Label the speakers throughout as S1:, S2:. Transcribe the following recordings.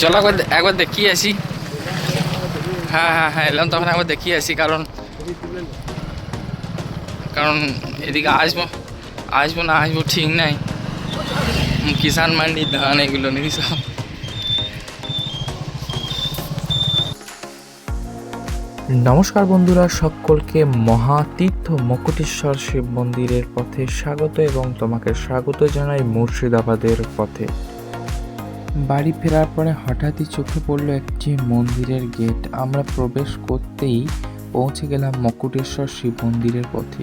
S1: চলো একবার একবার দেখিয়ে আসি। হ্যাঁ হ্যাঁ হ্যাঁ এলাম তখন একবার দেখিয়ে আসি, কারণ কারণ এদিকে আসব আসব না আসব ঠিক নাই। কিষান মান্ডি ধান এগুলো নাকি সব।
S2: নমস্কার বন্ধুরা, সকলকে মহাতীর্থ মকুটেশ্বর শিব মন্দিরের পথে স্বাগত এবং তোমাকে স্বাগত জানাই মুর্শিদাবাদের পথে। বাড়ি ফেরার পরে হঠাৎই চোখে পড়ল একটি মন্দিরের গেট। আমরা প্রবেশ করতেই পৌঁছে গেলাম মকুটেশ্বর শিব মন্দিরের পথে।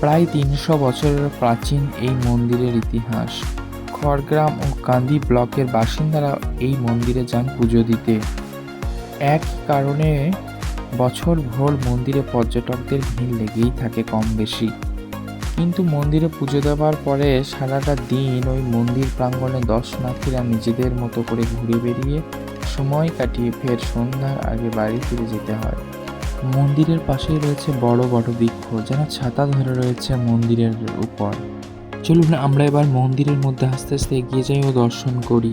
S2: প্রায় তিনশো বছরের প্রাচীন এই মন্দিরের ইতিহাস। খড়গ্রাম ও কান্দি ব্লকের বাসিন্দারা এই মন্দিরে যান পুজো দিতে। এক কারণে বছর ভোর মন্দিরে পর্যটকদের ভিড় লেগেই থাকে কম বেশি কিন্তু মন্দিরে পুজো দেওয়ার পরে সারাটা দিন ওই মন্দির প্রাঙ্গণে দর্শনার্থীরা নিজেদের মতো করে ঘুরে বেরিয়ে সময় কাটিয়ে ফের সন্ধ্যার আগে বাড়ি ফিরে যেতে হয়। মন্দিরের পাশেই রয়েছে বড় বড় বৃক্ষ, যেন ছাতা ধরে রয়েছে মন্দিরের উপর। চলুন আমরা এবার মন্দিরের মধ্যে আস্তে আস্তে এগিয়ে যাই ও দর্শন করি।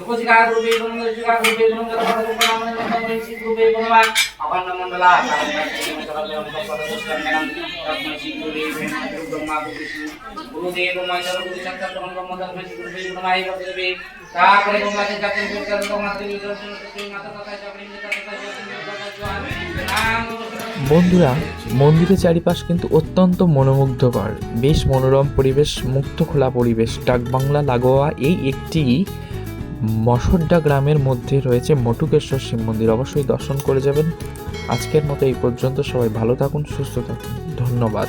S3: दुःखशिखा गुरुवे नमः दुःखशिखा गुरुवे नमः गतपद गुरुनाम नमः ह्रीं श्री गुरुवे नमः अखंड मंडला गुरुदेव महेश्वर गुरु शंकर ब्रह्म ब्रह्म गुरुवे नमः एव गुरुवे तापरे गंगा जी जाते हैं कर तो माते भी दर्शन करते माता का जापड़ी में करता है नाम
S2: বন্ধুরা মন্দিরের চারিপাশ কিন্তু অত্যন্ত মনোমুগ্ধকর বেশ মনোরম পরিবেশ মুক্ত খোলা পরিবেশ ডাকবাংলা লাগোয়া এই একটি মশড্ডা গ্রামের মধ্যে রয়েছে মটুকেশ্বর শিব মন্দির। অবশ্যই দর্শন করে যাবেন। আজকের মতো এই পর্যন্ত। সবাই ভালো থাকুন, সুস্থ থাকুন। ধন্যবাদ।